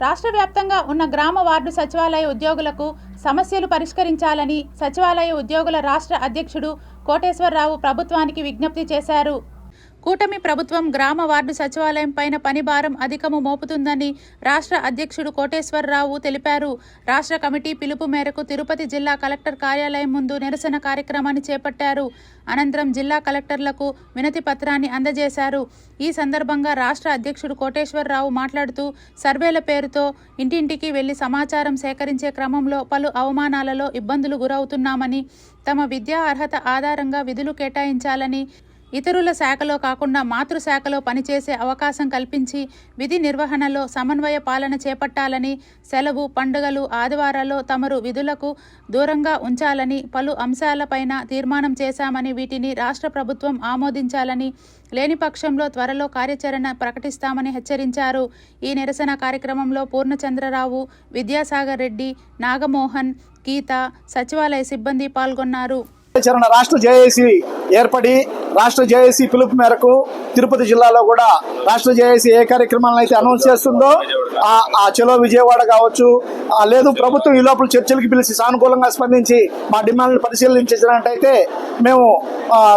రాష్ట్ర వ్యాప్తంగా ఉన్న గ్రామ వార్డు సచివాలయ ఉద్యోగులకు సమస్యలు పరిష్కరించాలని సచివాలయ ఉద్యోగుల రాష్ట్ర అధ్యక్షుడు కోటేశ్వరరావు ప్రభుత్వానికి విజ్ఞప్తి చేశారు. కూటమి ప్రభుత్వం గ్రామ వార్డు సచివాలయం పైన పని భారం అధికము మోపుతుందని రాష్ట్ర అధ్యక్షుడు కోటేశ్వరరావు తెలిపారు. రాష్ట్ర కమిటీ పిలుపు మేరకు తిరుపతి జిల్లా కలెక్టర్ కార్యాలయం ముందు నిరసన కార్యక్రమాన్ని చేపట్టారు. అనంతరం జిల్లా కలెక్టర్లకు వినతి పత్రాన్ని అందజేశారు. ఈ సందర్భంగా రాష్ట్ర అధ్యక్షుడు కోటేశ్వరరావు మాట్లాడుతూ సర్వేల పేరుతో ఇంటింటికి వెళ్ళి సమాచారం సేకరించే క్రమంలో పలు అవమానాలలో ఇబ్బందులు గురవుతున్నామని తమ విద్యా అర్హత ఆధారంగా విధులు కేటాయించాలని ఇతరుల శాఖలో కాకుండా మాతృశాఖలో పనిచేసే అవకాశం కల్పించి విధి నిర్వహణలో సమన్వయ పాలన చేపట్టాలని సెలవు పండుగలు ఆదివారాల్లో తమరు విధులకు దూరంగా ఉంచాలని పలు అంశాలపైన తీర్మానం చేశామని వీటిని రాష్ట్ర ప్రభుత్వం ఆమోదించాలని లేని పక్షంలో త్వరలో కార్యాచరణ ప్రకటిస్తామని హెచ్చరించారు. ఈ నిరసన కార్యక్రమంలో పూర్ణచంద్రరావు విద్యాసాగర్ రెడ్డి నాగమోహన్ గీత సచివాలయ సిబ్బంది పాల్గొన్నారు. రాష్ట్ర జేఏసీ ఏర్పడి రాష్ట్ర జేఏసీ పిలుపు మేరకు తిరుపతి జిల్లాలో కూడా రాష్ట్ర జేఏసీ ఏ కార్యక్రమాలను అయితే అనౌన్స్ చేస్తుందో ఆ చెలో చలో విజయవాడ కావచ్చు లేదు ప్రభుత్వం ఈ లోపల చర్చలకు పిలిచి సానుకూలంగా స్పందించి మా డిమాండ్లు పరిశీలించినట్టయితే మేము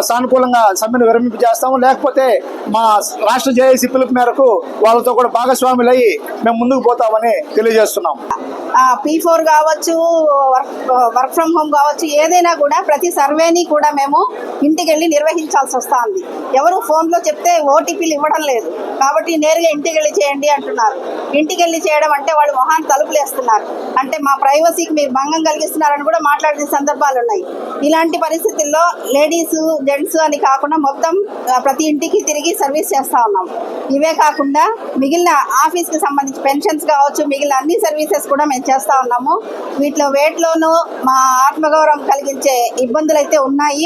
సానుకూలంగా సమ్మెను విరమింపు చేస్తాము. లేకపోతే మా రాష్ట్ర జేఏసీ పిలుపు మేరకు వాళ్ళతో కూడా భాగస్వాములయ్యి మేము ముందుకు పోతామని తెలియజేస్తున్నాం. పీ ఫోర్ కావచ్చు వర్క్ వర్క్ ఫ్రమ్ హోమ్ కావచ్చు ఏదైనా కూడా ప్రతి సర్వేని కూడా మేము ఇంటికి వెళ్ళి నిర్వహించాల్సి వస్తుంది. ఎవరు ఫోన్లో చెప్తే ఓటీపీలు ఇవ్వడం లేదు. కాబట్టి నేరుగా ఇంటికి వెళ్ళి చేయండి అంటున్నారు. ఇంటికి వెళ్ళి చేయడం అంటే వాళ్ళు మొహాన్ని తలుపులు వేస్తున్నారు అంటే మా ప్రైవసీకి మీరు భంగం కలిగిస్తున్నారని కూడా మాట్లాడిన సందర్భాలు ఉన్నాయి. ఇలాంటి పరిస్థితుల్లో లేడీస్ జెంట్స్ అని కాకుండా మొత్తం ప్రతి ఇంటికి తిరిగి సర్వీస్ చేస్తా ఉన్నాం. ఇవే కాకుండా మిగిలిన ఆఫీస్కి సంబంధించి పెన్షన్స్ కావచ్చు మిగిలిన అన్ని సర్వీసెస్ కూడా మేము చేస్తూ ఉన్నాము. వీటిలో వేటిలోనూ మా ఆత్మగౌరవం కలిగించే ఇబ్బందులు అయితే ఉన్నాయి.